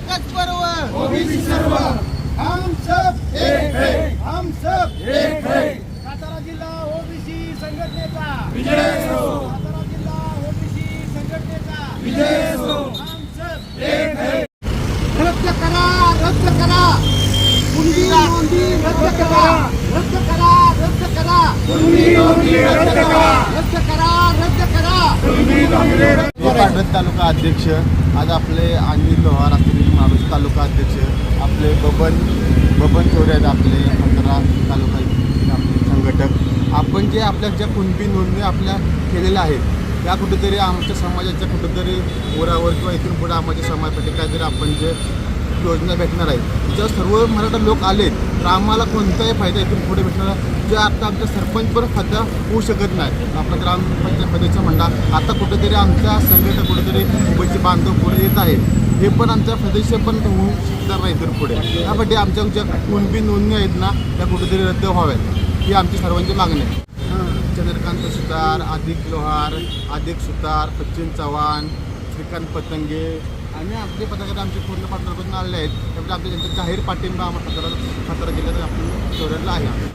एकच पर्व. ओबीसी सर्व. हम सब एक है. हम सब एक है. सातारा जिल्हा ओबीसी संघटनेचा. विजय हो सातारा जिल्हा ओबीसी संघटनेचा. विजय हो आम सब एक है. रद्द करा रद्द करा. कुणबी नोंदी रद्द करा. रद्द करा रद्द करा. कुणबी नोंदणी रद्द करा. रद्द करा रद्द करा. कुणबी नोंदणी रद्द पाटण तालुका अध्यक्ष आज आपले अनिल लोहार असतील. तालुका अध्यक्ष आपले बबन बबन चोरे आहेत आपले पंधरा तालुका आपले संघटक. आपण जे आपल्या ज्या कुणबी नोंदणी आपल्या केलेल्या आहेत त्या कुठेतरी आमच्या समाजाच्या कुठेतरी ओरावर किंवा इथून पुढे आमच्या समाजासाठी काहीतरी आपण जे योजना भेटणार आहेत. जर सर्व मराठा लोक आले तर आम्हाला कोणताही फायदा इथून पुढे भेटणार जे आता आमच्या सरपंच पण फायदा होऊ शकत नाही. आपला ग्रामपंचायत पदाचा म्हणा आता कुठेतरी आमच्या संघटना कुठेतरी मुंबईचे बांधव पुढे येत आहेत हे पण आमच्या सदस्य पण होऊ शकणार नाही इथून पुढे. त्यासाठी आमच्या ज्या कुणबी नोंदणी आहेत ना त्या कुठेतरी रद्द व्हाव्यात. ही आमची सर्वांची मागणी आहे. चंद्रकांत सुतार अधिक लोहार अधिक सुतार सचिन चव्हाण श्रीकांत पतंगे. आणि आपले पत्रकार आमचे पूर्ण पार्टनर करून आलेले आहेत. त्यामुळे आमच्या त्यांचा जाहीर पाठिंबा आम्हाला सातारा सातारा जिल्ह्यात आपण चोऱ्याला आहे.